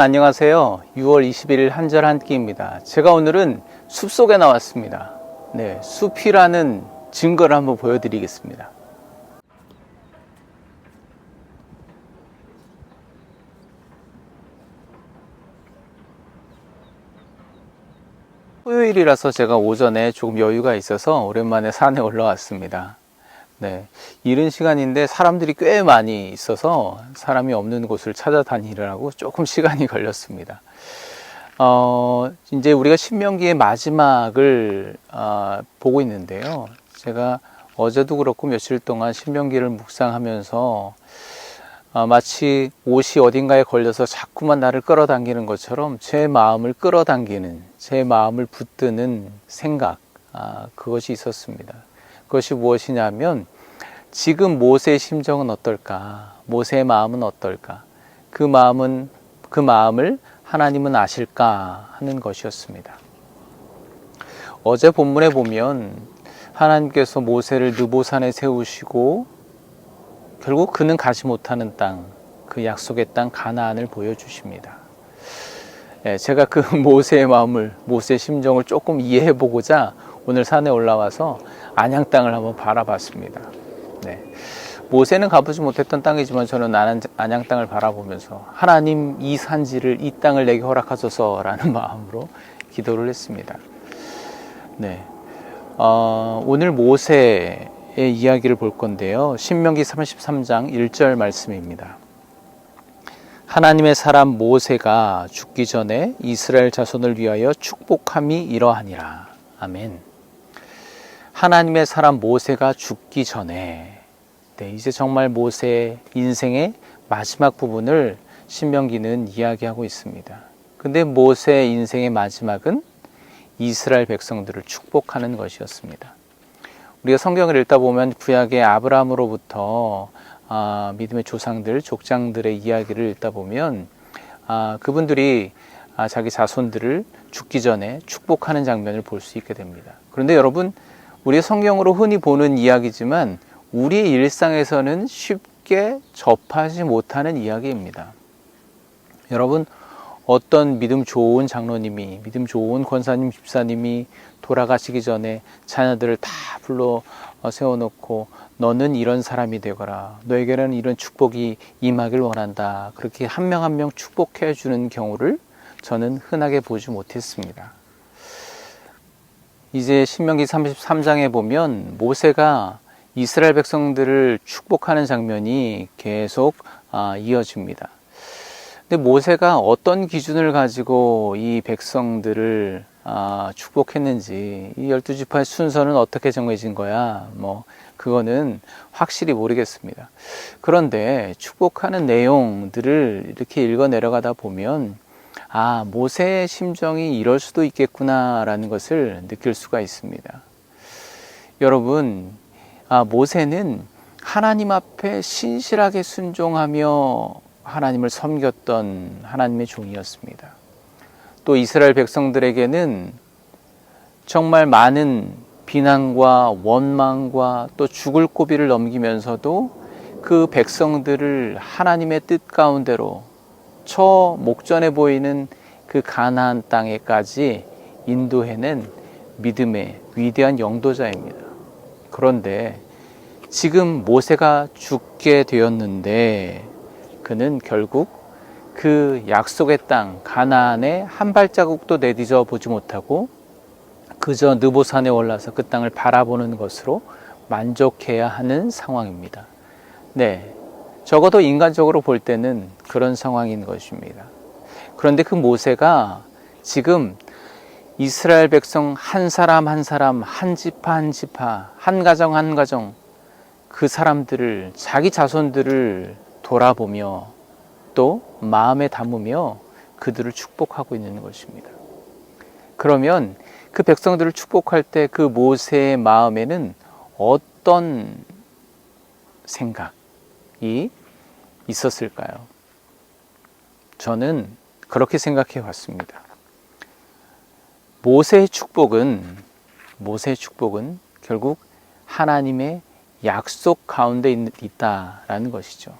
안녕하세요. 6월 21일 한절 한 끼입니다. 제가 오늘은 숲 속에 나왔습니다. 네, 숲이라는 증거를 한번 보여드리겠습니다. 토요일이라서 제가 오전에 조금 여유가 있어서 오랜만에 산에 올라왔습니다. 네. 이른 시간인데 사람들이 꽤 많이 있어서 사람이 없는 곳을 찾아다니느라고 조금 시간이 걸렸습니다. 어, 이제 우리가 신명기의 마지막을 어, 보고 있는데요. 제가 어제도 그렇고 며칠 동안 신명기를 묵상하면서 어, 마치 옷이 어딘가에 걸려서 자꾸만 나를 끌어당기는 것처럼 제 마음을 끌어당기는, 제 마음을 붙드는 생각, 아, 그것이 있었습니다. 그것이 무엇이냐면 지금 모세의 심정은 어떨까? 모세의 마음은 어떨까? 그 마음은 그 마음을 하나님은 아실까 하는 것이었습니다. 어제 본문에 보면 하나님께서 모세를 느보산에 세우시고 결국 그는 가지 못하는 땅, 그 약속의 땅 가나안을 보여주십니다. 예, 제가 그 모세의 마음을, 모세의 심정을 조금 이해해 보고자 오늘 산에 올라와서 안양 땅을 한번 바라봤습니다. 네. 모세는 가보지 못했던 땅이지만 저는 안양 땅을 바라보면서 하나님 이 산지를 이 땅을 내게 허락하소서라는 마음으로 기도를 했습니다. 네. 어, 오늘 모세의 이야기를 볼 건데요. 신명기 33장 1절 말씀입니다. 하나님의 사람 모세가 죽기 전에 이스라엘 자손을 위하여 축복함이 이러하니라. 아멘. 하나님의 사람 모세가 죽기 전에 네, 이제 정말 모세의 인생의 마지막 부분을 신명기는 이야기하고 있습니다. 근데 모세의 인생의 마지막은 이스라엘 백성들을 축복하는 것이었습니다. 우리가 성경을 읽다 보면 구약의 아브라함으로부터 아, 믿음의 조상들, 족장들의 이야기를 읽다 보면 아, 그분들이 아, 자기 자손들을 죽기 전에 축복하는 장면을 볼 수 있게 됩니다. 그런데 여러분 우리의 성경으로 흔히 보는 이야기지만 우리의 일상에서는 쉽게 접하지 못하는 이야기입니다. 여러분, 어떤 믿음 좋은 장로님이, 믿음 좋은 권사님, 집사님이 돌아가시기 전에 자녀들을 다 불러 세워놓고 너는 이런 사람이 되거라. 너에게는 이런 축복이 임하길 원한다. 그렇게 한 명 한 명 축복해 주는 경우를 저는 흔하게 보지 못했습니다. 이제 신명기 33장에 보면 모세가 이스라엘 백성들을 축복하는 장면이 계속 아, 이어집니다. 근데 모세가 어떤 기준을 가지고 이 백성들을 아, 축복했는지 이 열두 지파의 순서는 어떻게 정해진 거야? 뭐 그거는 확실히 모르겠습니다. 그런데 축복하는 내용들을 이렇게 읽어 내려가다 보면 아, 모세의 심정이 이럴 수도 있겠구나라는 것을 느낄 수가 있습니다. 여러분, 아, 모세는 하나님 앞에 신실하게 순종하며 하나님을 섬겼던 하나님의 종이었습니다. 또 이스라엘 백성들에게는 정말 많은 비난과 원망과 또 죽을 고비를 넘기면서도 그 백성들을 하나님의 뜻 가운데로 저 목전에 보이는 그 가나안 땅에까지 인도해낸 믿음의 위대한 영도자입니다. 그런데 지금 모세가 죽게 되었는데 그는 결국 그 약속의 땅 가나안에 한 발자국도 내디져 보지 못하고 그저 느보산에 올라서 그 땅을 바라보는 것으로 만족해야 하는 상황입니다. 네. 적어도 인간적으로 볼 때는 그런 상황인 것입니다. 그런데 그 모세가 지금 이스라엘 백성 한 사람 한 사람, 한 지파 한 지파, 한 가정 한 가정, 그 사람들을, 자기 자손들을 돌아보며 또 마음에 담으며 그들을 축복하고 있는 것입니다. 그러면 그 백성들을 축복할 때 그 모세의 마음에는 어떤 생각이 있었을까요? 저는 그렇게 생각해 왔습니다. 모세의 축복은 모세의 축복은 결국 하나님의 약속 가운데 있다라는 것이죠.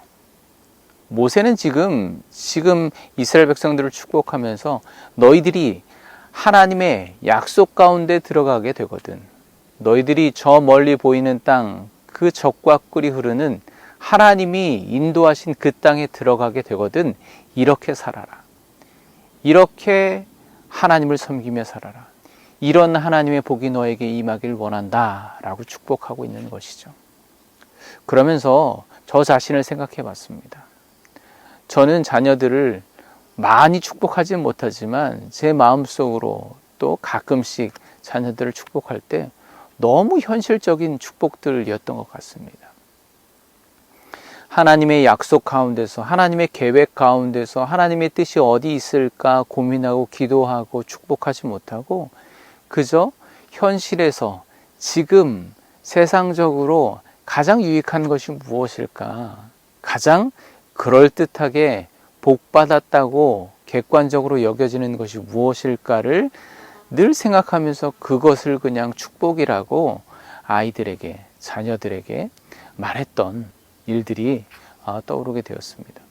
모세는 지금 지금 이스라엘 백성들을 축복하면서 너희들이 하나님의 약속 가운데 들어가게 되거든. 너희들이 저 멀리 보이는 땅 그 적과 꿀이 흐르는 하나님이 인도하신 그 땅에 들어가게 되거든. 이렇게 살아라. 이렇게 하나님을 섬기며 살아라. 이런 하나님의 복이 너에게 임하길 원한다. 라고 축복하고 있는 것이죠. 그러면서 저 자신을 생각해 봤습니다. 저는 자녀들을 많이 축복하지 못하지만 제 마음속으로 또 가끔씩 자녀들을 축복할 때 너무 현실적인 축복들이었던 것 같습니다. 하나님의 약속 가운데서, 하나님의 계획 가운데서 하나님의 뜻이 어디 있을까 고민하고 기도하고 축복하지 못하고 그저 현실에서 지금 세상적으로 가장 유익한 것이 무엇일까? 가장 그럴듯하게 복받았다고 객관적으로 여겨지는 것이 무엇일까를 늘 생각하면서 그것을 그냥 축복이라고 아이들에게, 자녀들에게 말했던 일들이 아, 떠오르게 되었습니다.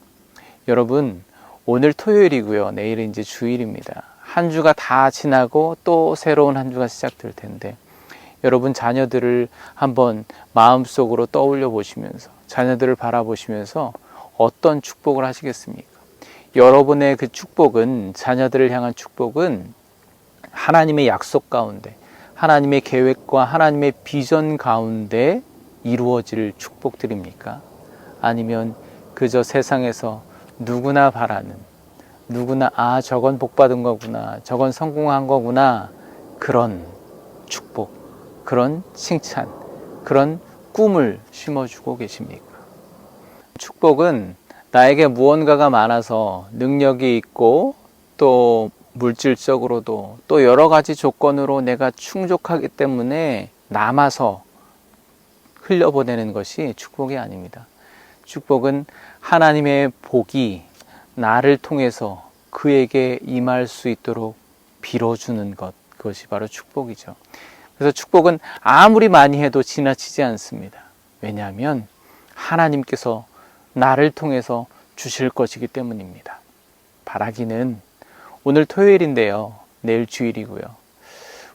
여러분, 오늘 토요일이고요. 내일은 이제 주일입니다. 한 주가 다 지나고 또 새로운 한 주가 시작될 텐데, 여러분 자녀들을 한번 마음속으로 떠올려 보시면서, 자녀들을 바라보시면서 어떤 축복을 하시겠습니까? 여러분의 그 축복은, 자녀들을 향한 축복은 하나님의 약속 가운데, 하나님의 계획과 하나님의 비전 가운데 이루어질 축복들입니까? 아니면 그저 세상에서 누구나 바라는, 누구나, 아, 저건 복 받은 거구나, 저건 성공한 거구나, 그런 축복, 그런 칭찬, 그런 꿈을 심어주고 계십니까? 축복은 나에게 무언가가 많아서 능력이 있고 또 물질적으로도 또 여러 가지 조건으로 내가 충족하기 때문에 남아서 흘려보내는 것이 축복이 아닙니다. 축복은 하나님의 복이 나를 통해서 그에게 임할 수 있도록 빌어주는 것, 그것이 바로 축복이죠. 그래서 축복은 아무리 많이 해도 지나치지 않습니다. 왜냐하면 하나님께서 나를 통해서 주실 것이기 때문입니다. 바라기는 오늘 토요일인데요. 내일 주일이고요.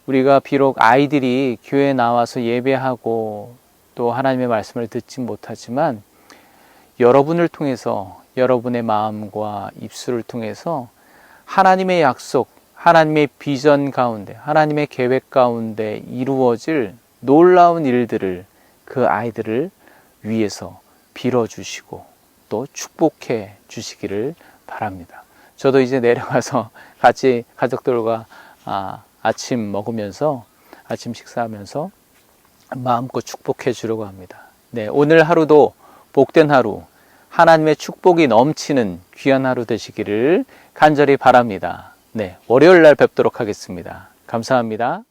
우리가 비록 아이들이 교회에 나와서 예배하고 또 하나님의 말씀을 듣지 못하지만 여러분을 통해서 여러분의 마음과 입술을 통해서 하나님의 약속, 하나님의 비전 가운데, 하나님의 계획 가운데 이루어질 놀라운 일들을 그 아이들을 위해서 빌어주시고 또 축복해 주시기를 바랍니다. 저도 이제 내려가서 같이 가족들과 아, 아침 먹으면서 아침 식사하면서 마음껏 축복해 주려고 합니다. 네, 오늘 하루도 복된 하루, 하나님의 축복이 넘치는 귀한 하루 되시기를 간절히 바랍니다. 네, 월요일 날 뵙도록 하겠습니다. 감사합니다.